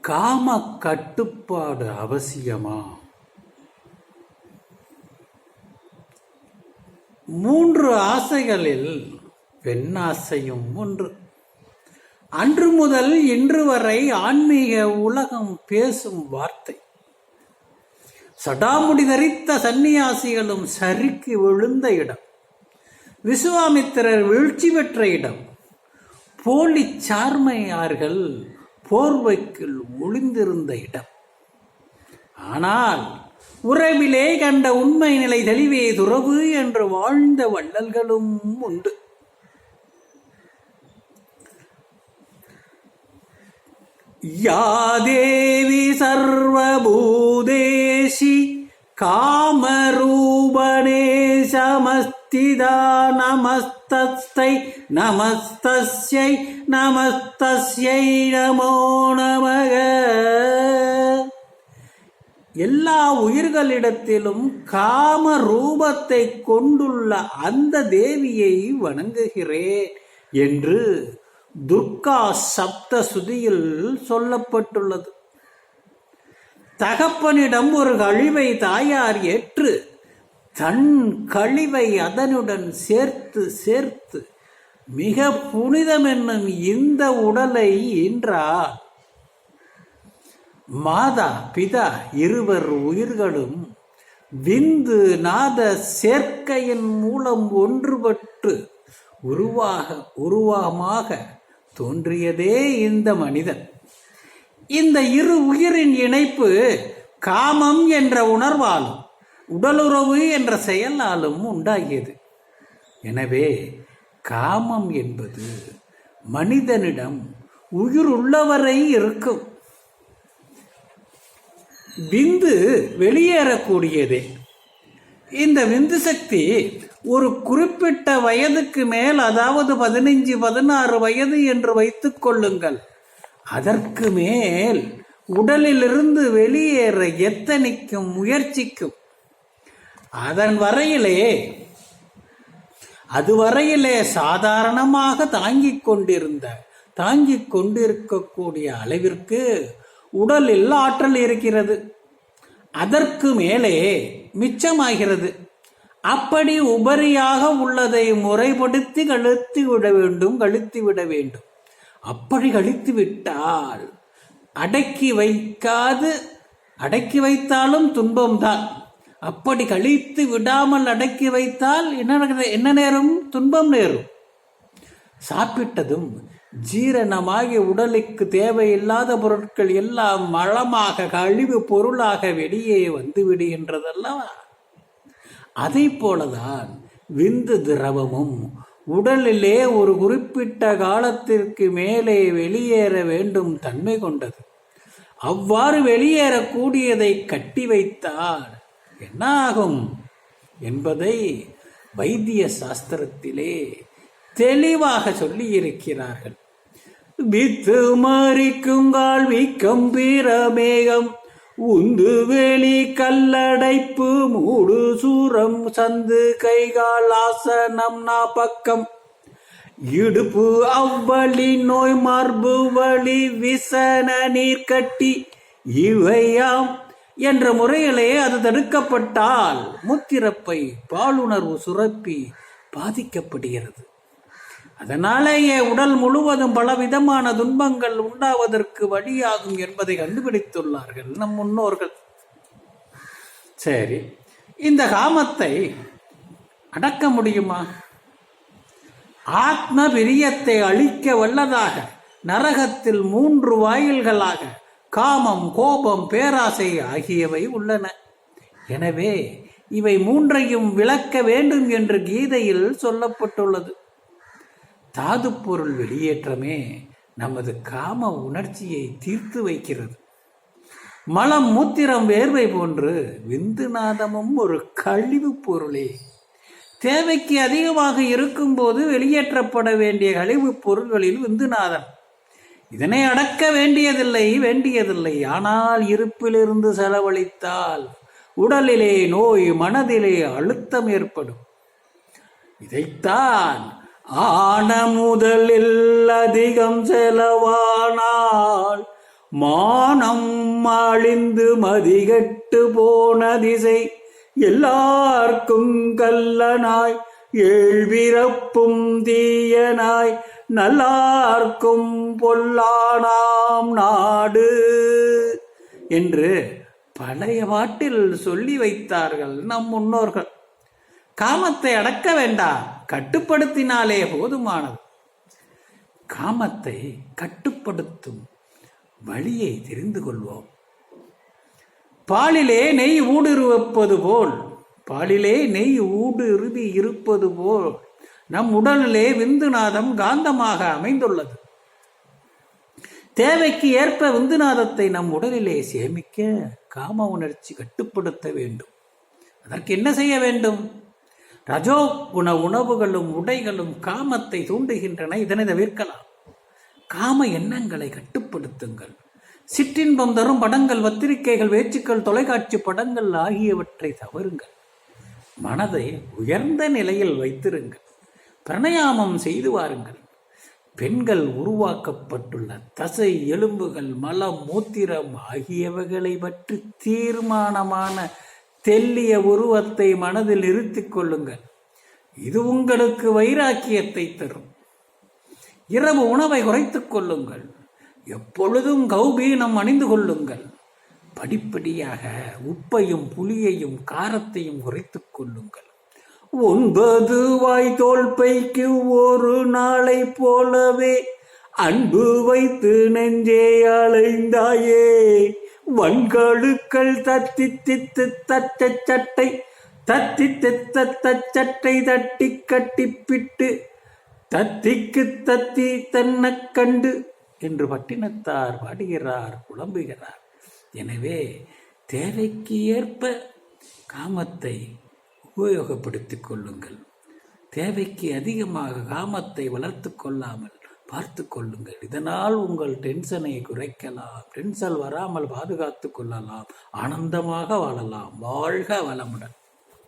காம கட்டுப்பாடு அவசியமா? மூன்று ஆசைகளில் பெண்ணாசையும் ஒன்று. அன்று முதல் இன்று வரை ஆன்மீக உலகம் பேசும் வார்த்தை. சடாமுடி தரித்த சந்நியாசிகளும் சரிக்கு விழுந்த இடம். விசுவாமித்திரர் வீழ்ச்சி பெற்ற இடம். போலி சார்மையார்கள் போர்வைக்குள் ஒளிந்திருந்த இடம். ஆனால் உறவிலே கண்ட உண்மை நிலை தெளிவே துறவு என்று வாழ்ந்த வள்ளல்களும் உண்டு. யாதேவி சர்வபூதேஷி காமரூபணே சமஸ்த ஸ்திதா நமஸ்தை நமஸ்தை நமஸ்தை நமோ நமக எல்லா உயிர்களிடத்திலும் காம ரூபத்தை கொண்டுள்ள அந்த தேவியை வணங்குகிறேன் என்று துர்கா சப்த சுதியில் சொல்லப்பட்டுள்ளது. தகப்பனிடம் ஒரு கழிவை தாயார் ஏற்று தன் கழிவை அதனுடன் சேர்த்து சேர்த்து மிக புனிதம் என்னும் இந்த உடலை ஈன்றார் மாதா பிதா இருவர் உயிர்களும் விந்து நாத சேர்க்கையின் மூலம் ஒன்றுபட்டு உருவாக உருவமாக தோன்றியதே இந்த மனிதன். இந்த இரு உயிரின் இணைப்பு காமம் என்ற உணர்வாலும் உடலுறவு என்ற செயலாலும் உண்டாகியது. எனவே காமம் என்பது மனிதனிடம் உயிர் உள்ளவரை இருக்கும். விந்து வெளியேறக்கூடியதே. இந்த விந்து சக்தி ஒரு குறிப்பிட்ட வயதுக்கு மேல் அதாவது பதினைஞ்சு பதினாறு வயது என்று வைத்துக் கொள்ளுங்கள். அதற்கு மேல் உடலிலிருந்து வெளியேற எத்தனைக்கும் முயற்சிக்கும். அதன் வரையிலே அதுவரையிலே சாதாரணமாக தாங்கிக் கொண்டிருந்த தாங்கிக் கொண்டிருக்கக்கூடிய அளவிற்கு உடலில் ஆற்றல் இருக்கிறது. அதற்கு மேலே மிச்சமாகிறது. அப்படி உபரியாக உள்ளதை முறைப்படுத்தி கழுத்தி விட வேண்டும் கழித்து விட வேண்டும். அப்படி கழித்து விட்டால் அடக்கி வைக்காது அடக்கி வைத்தாலும் துன்பம்தான். அப்படி கழித்து விடாமல் அடக்கி வைத்தால் என்ன என்ன நேரும்? துன்பம் நேரும். சாப்பிட்டதும் ஜீரணமாகி உடலுக்கு தேவையில்லாத பொருட்கள் எல்லாம் மழமாக கழிவு பொருளாக வெளியே வந்து விடுகின்றதல்லவா? அதை போலதான் விந்து திரவமும் உடலிலே ஒரு குறிப்பிட்ட காலத்திற்கு மேலே வெளியேற வேண்டும் தன்மை கொண்டது. அவ்வாறு வெளியேறக்கூடியதை கட்டி வைத்தால் என்ன ஆகும் என்பதை வைத்திய சாஸ்திரத்திலே தெளிவாக சொல்லி இருக்கிறார்கள் வித்து மாறிக்குங்கால் வீக்கம் பீரமேகம் உந்து வெளி கல்லடைப்பு மூடு சூரம் சந்து கைகால் ஆசனம் நா பக்கம். இடுப்பு அவ்வழி நோய் மார்பு வழி விசன நீர் கட்டி இவையாம் என்ற முறையிலே அது தடுக்கப்பட்டால் முத்திரப்பை பாலுணர்வு சுரப்பி பாதிக்கப்படுகிறது. அதனாலேயே உடல் முழுவதும் பலவிதமான துன்பங்கள் உண்டாவதற்கு வழியாகும் என்பதை கண்டுபிடித்துள்ளார்கள் நம் முன்னோர்கள். சரி இந்த காமத்தை அடக்க முடியுமா? ஆத்ம பிரியத்தை அழிக்க வல்லதாக நரகத்தில் மூன்று வாயில்களாக காமம் கோபம் பேராசை ஆகியவை உள்ளன. எனவே இவை மூன்றையும் விளக்க வேண்டும் என்று கீதையில் சொல்லப்பட்டுள்ளது. தாது பொருள் வெளியேற்றமே நமது காம உணர்ச்சியை தீர்த்து வைக்கிறது. மலம் மூத்திரம் வேர்வை போன்று விந்துநாதமும் ஒரு கழிவு பொருளே. தேவைக்கு அதிகமாக இருக்கும்போது வெளியேற்றப்பட வேண்டிய கழிவுப் பொருள்களில் விந்துநாதம் இதனை அடக்க வேண்டியதில்லை வேண்டியதில்லை. ஆனால் இருப்பிலிருந்து செலவழித்தால் உடலிலே நோய் மனதிலே அழுத்தம் ஏற்படும். இதைத்தான் ஆன முதலில் அதிகம் செலவானால் மானம் அழிந்து மதிகட்டு போன திசை எல்லார்க்கும் கல்லனாய் ஏழ்விறப்பும் தீயனாய் நல்லார்க்கும் பொல்லானாம் நாடு என்று பழைய பாட்டில் சொல்லி வைத்தார்கள் நம் முன்னோர்கள். காமத்தை அடக்க வேண்டாம் கட்டுப்படுத்தினாலே போதுமானது. காமத்தை கட்டுப்படுத்தும் வழியை தெரிந்து கொள்வோம். பாலிலே நெய் ஊடுருவப்பது போல் பாலிலே நெய் ஊடுருவி இருப்பது போல் நம் உடலிலே விந்துநாதம் காந்தமாக அமைந்துள்ளது. தேவைக்கு ஏற்ப விந்துநாதத்தை நம் உடலிலே சேமிக்க காம உணர்ச்சி கட்டுப்படுத்த வேண்டும். அதற்கு என்ன செய்ய வேண்டும்? ரஜோ குண உணவுகளும் உடைகளும் காமத்தை தூண்டுகின்றன. இதனை தவிர்க்கலாம். காம எண்ணங்களை கட்டுப்படுத்துங்கள். சிற்றின்பம் தரும் படங்கள் பத்திரிகைகள் வேச்சுக்கள் தொலைக்காட்சி படங்கள் ஆகியவற்றை தவறுங்கள். மனதை உயர்ந்த நிலையில் வைத்திருங்கள். பிரணயாமம் செய்து வாருங்கள். பெண்கள் உருவாக்கப்பட்டுள்ள தசை எலும்புகள் மலம் மூத்திரம் ஆகியவைகளை பற்றி தீர்மானமான தெல்லிய உருவத்தை மனதில் இருத்திக் கொள்ளுங்கள். இது உங்களுக்கு வைராக்கியத்தை தரும். இரவு உணவை குறைத்துக் கொள்ளுங்கள். எப்பொழுதும் கௌபீனம் அணிந்து கொள்ளுங்கள். படிப்படியாக உப்பையும் புளியையும் காரத்தையும் குறைத்துக் கொள்ளுங்கள். ஒன்பது வாய் தோல்பைக்கு ஒரு நாளை போலவே அன்பு வைத்து நெஞ்சே அலைந்தாயே. வன்கழுக்கள் தத்தி தித்து தட்ட சட்டை தத்தி தித்த சட்டை தட்டி கட்டிப்பிட்டு தத்திக்கு தத்தி தன்ன கண்டு என்று பட்டினத்தார் பாடுகிறார் புலம்புகிறார். எனவே தேவைக்கு ஏற்ப காமத்தை உபயோகப்படுத்திக் கொள்ளுங்கள். தேவைக்கு அதிகமாக காமத்தை வளர்த்து கொள்ளாமல் பார்த்து கொள்ளுங்கள். இதனால் உங்கள் டென்ஷனை குறைக்கலாம். டென்ஷன் வராமல் பாதுகாத்து கொள்ளலாம். ஆனந்தமாக வாழலாம். வாழ்க வளமுடன்.